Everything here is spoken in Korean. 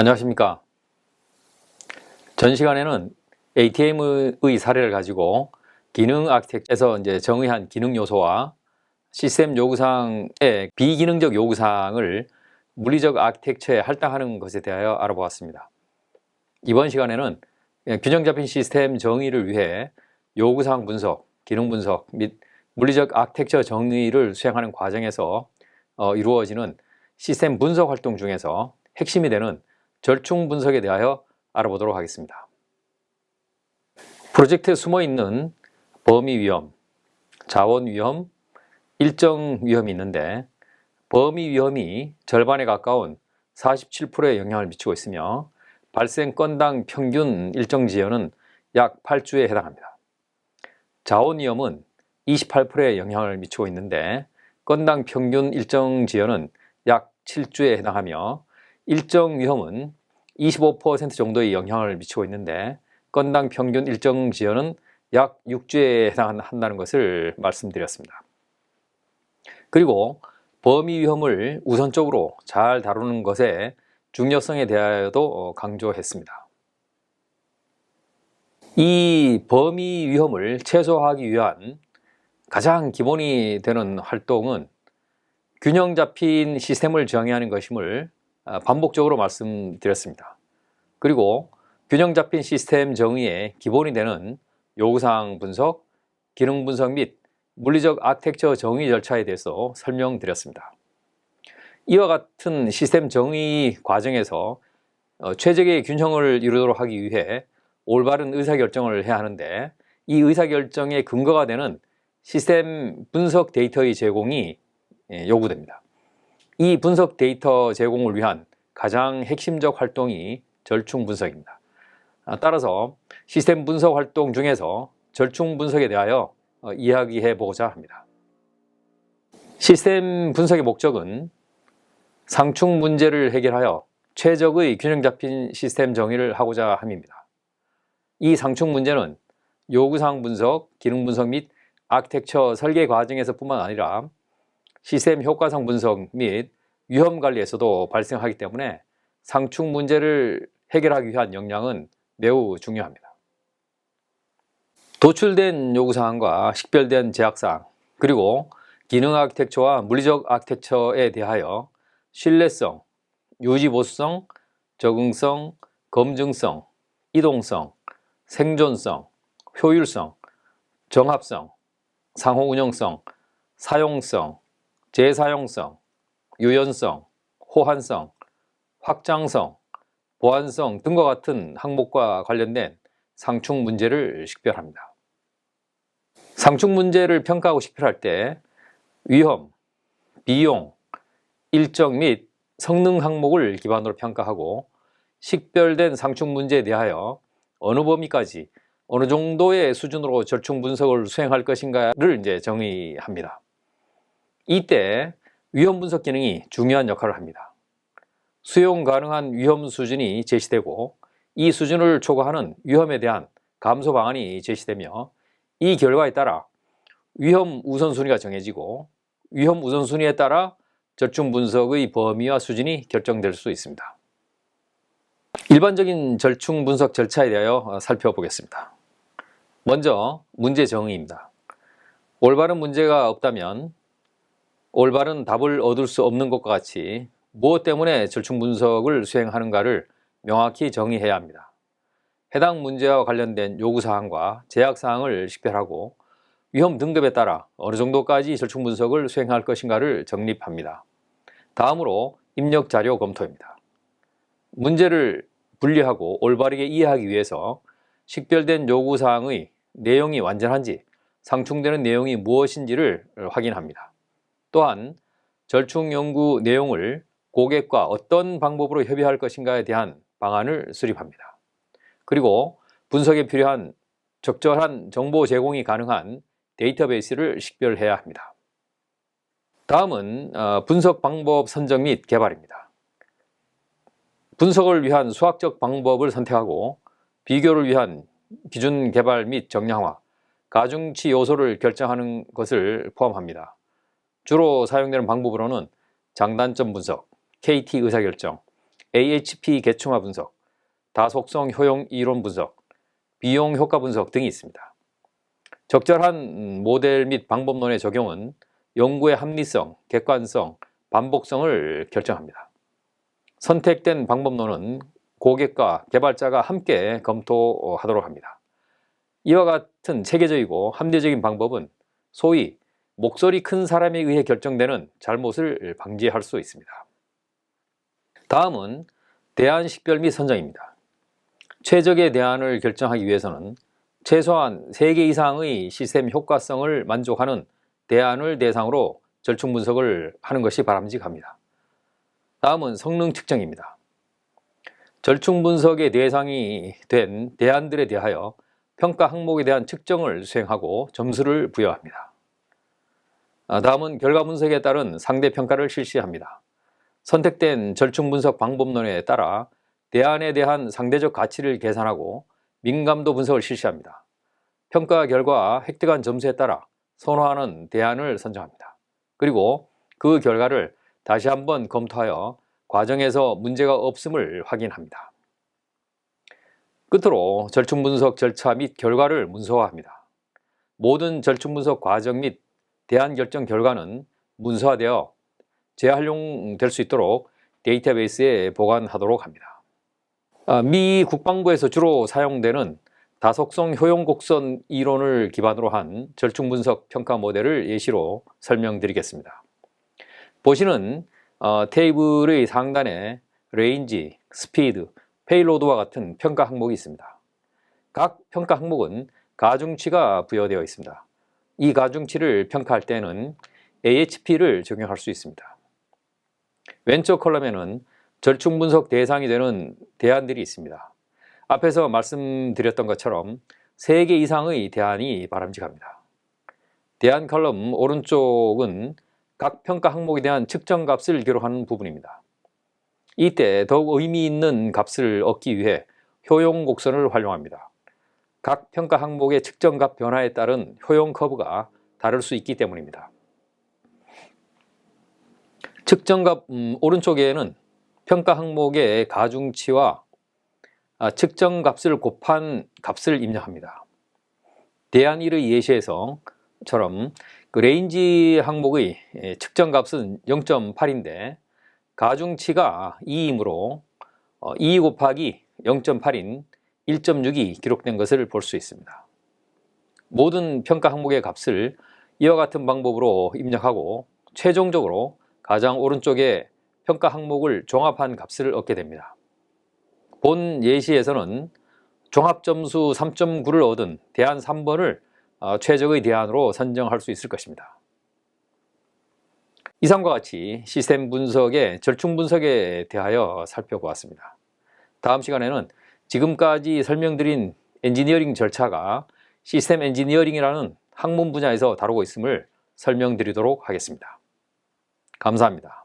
안녕하십니까. 전 시간에는 ATM의 사례를 가지고 기능 아키텍에서 이제 정의한 기능 요소와 시스템 요구사항의 비기능적 요구사항을 물리적 아키텍처에 할당하는 것에 대하여 알아보았습니다. 이번 시간에는 균형 잡힌 시스템 정의를 위해 요구사항 분석, 기능 분석 및 물리적 아키텍처 정의를 수행하는 과정에서 어, 이루어지는 시스템 분석 활동 중에서 핵심이 되는 절충 분석에 대하여 알아보도록 하겠습니다. 프로젝트에 숨어 있는 범위 위험, 자원 위험, 일정 위험이 있는데 범위 위험이 절반에 가까운 47%의 영향을 미치고 있으며 발생 건당 평균 일정 지연은 약 8주에 해당합니다. 자원 위험은 28%의 영향을 미치고 있는데 건당 평균 일정 지연은 약 7주에 해당하며 일정 위험은 25% 정도의 영향을 미치고 있는데 건당 평균 일정 지연은 약 6주에 해당한다는 것을 말씀드렸습니다. 그리고 범위 위험을 우선적으로 잘 다루는 것의 중요성에 대하여도 강조했습니다. 이 범위 위험을 최소화하기 위한 가장 기본이 되는 활동은 균형 잡힌 시스템을 정의하는 것임을 아, 반복적으로 말씀드렸습니다. 그리고 균형 잡힌 시스템 정의의 기본이 되는 요구사항 분석, 기능 분석 및 물리적 아텍처 정의 절차에 대해서 설명드렸습니다. 이와 같은 시스템 정의 과정에서 어, 최적의 균형을 이루도록 하기 위해 올바른 의사결정을 해야 하는데 이 의사결정의 근거가 되는 시스템 분석 데이터의 제공이 예, 요구됩니다. 이 분석 데이터 제공을 위한 가장 핵심적 활동이 절충 분석입니다. 아, 따라서 시스템 분석 활동 중에서 절충 분석에 대하여 어, 이야기해 보고자 합니다. 시스템 분석의 목적은 상충 문제를 해결하여 최적의 균형 잡힌 시스템 정의를 하고자 함입니다. 이 상충 문제는 요구사항 분석, 기능 분석 및 아키텍처 설계 과정에서뿐만 아니라 시스템 효과성 분석 및 위험 관리에서도 발생하기 때문에 상충 문제를 해결하기 위한 역량은 매우 중요합니다. 도출된 요구사항과 식별된 제약사항 그리고 기능 아키텍처와 물리적 아키텍처에 대하여 신뢰성, 유지보수성, 적응성, 검증성, 이동성, 생존성, 효율성, 정합성, 상호 운영성, 사용성, 재사용성, 유연성, 호환성, 확장성, 보안성 등과 같은 항목과 관련된 상충 문제를 식별합니다. 상충 문제를 평가하고 식별할 때 위험, 비용, 일정 및 성능 항목을 기반으로 평가하고 식별된 상충 문제에 대하여 어느 범위까지 어느 정도의 수준으로 절충 분석을 수행할 것인가를 이제 정의합니다. 이때 위험 분석 기능이 중요한 역할을 합니다. 수용 가능한 위험 수준이 제시되고 이 수준을 초과하는 위험에 대한 감소 방안이 제시되며 이 결과에 따라 위험 우선순위가 정해지고 위험 우선순위에 따라 절충 분석의 범위와 수준이 결정될 수 있습니다. 일반적인 절충 분석 절차에 대하여 살펴보겠습니다. 먼저 문제 정의입니다. 올바른 문제가 없다면 올바른 답을 얻을 수 없는 것과 같이 무엇 때문에 절충 분석을 수행하는가를 명확히 정의해야 합니다. 해당 문제와 관련된 요구사항과 제약사항을 식별하고 위험 등급에 따라 어느 정도까지 절충 분석을 수행할 것인가를 정립합니다. 다음으로 입력 자료 검토입니다. 문제를 분리하고 올바르게 이해하기 위해서 식별된 요구사항의 내용이 완전한지 상충되는 내용이 무엇인지를 확인합니다. 또한 절충 연구 내용을 고객과 어떤 방법으로 협의할 것인가에 대한 방안을 수립합니다. 그리고 분석에 필요한 적절한 정보 제공이 가능한 데이터베이스를 식별해야 합니다. 다음은 어, 분석 방법 선정 및 개발입니다. 분석을 위한 수학적 방법을 선택하고 비교를 위한 기준 개발 및 정량화, 가중치 요소를 결정하는 것을 포함합니다. 주로 사용되는 방법으로는 장단점 분석, KT 의사결정, AHP 계층화 분석, 다속성 효용 이론 분석, 비용 효과 분석 등이 있습니다. 적절한 모델 및 방법론의 적용은 연구의 합리성, 객관성, 반복성을 결정합니다. 선택된 방법론은 고객과 개발자가 함께 검토하도록 합니다. 이와 같은 체계적이고 합리적인 방법은 소위 목소리 큰 사람에 의해 결정되는 잘못을 방지할 수 있습니다. 다음은 대안 식별 및 선정입니다. 최적의 대안을 결정하기 위해서는 최소한 3개 이상의 시스템 효과성을 만족하는 대안을 대상으로 절충 분석을 하는 것이 바람직합니다. 다음은 성능 측정입니다. 절충 분석의 대상이 된 대안들에 대하여 평가 항목에 대한 측정을 수행하고 점수를 부여합니다. 아, 다음은 결과 분석에 따른 상대 평가를 실시합니다. 선택된 절충 분석 방법론에 따라 대안에 대한 상대적 가치를 계산하고 민감도 분석을 실시합니다. 평가 결과 획득한 점수에 따라 선호하는 대안을 선정합니다. 그리고 그 결과를 다시 한번 검토하여 과정에서 문제가 없음을 확인합니다. 끝으로 절충 분석 절차 및 결과를 문서화합니다. 모든 절충 분석 과정 및 대안 결정 결과는 문서화되어 재활용될 수 있도록 데이터베이스에 보관하도록 합니다. 아, 미 국방부에서 주로 사용되는 다속성 효용 곡선 이론을 기반으로 한 절충 분석 평가 모델을 예시로 설명드리겠습니다. 보시는 어, 테이블의 상단에 레인지, 스피드, 페이로드와 같은 평가 항목이 있습니다. 각 평가 항목은 가중치가 부여되어 있습니다. 이 가중치를 평가할 때는 AHP를 적용할 수 있습니다. 왼쪽 컬럼에는 절충 분석 대상이 되는 대안들이 있습니다. 앞에서 말씀드렸던 것처럼 3개 이상의 대안이 바람직합니다. 대안 컬럼 오른쪽은 각 평가 항목에 대한 측정 값을 기록하는 부분입니다. 이때 더욱 의미 있는 값을 얻기 위해 효용 곡선을 활용합니다. 각 평가 항목의 측정값 변화에 따른 효용 커브가 다를 수 있기 때문입니다. 측정값 음, 오른쪽에는 평가 항목의 가중치와 아, 측정값을 곱한 값을 입력합니다. 대안일의 예시에서처럼 그 레인지 항목의 예, 측정값은 0.8인데 가중치가 2이므로 2 어, 곱하기 0.8인 1.6이 기록된 것을 볼 수 있습니다. 모든 평가 항목의 값을 이와 같은 방법으로 입력하고 최종적으로 가장 오른쪽에 평가 항목을 종합한 값을 얻게 됩니다. 본 예시에서는 종합점수 3.9를 얻은 대안 3번을 어, 최적의 대안으로 선정할 수 있을 것입니다. 이상과 같이 시스템 분석의 절충 분석에 대하여 살펴보았습니다. 다음 시간에는 지금까지 설명드린 엔지니어링 절차가 시스템 엔지니어링이라는 학문 분야에서 다루고 있음을 설명드리도록 하겠습니다. 감사합니다.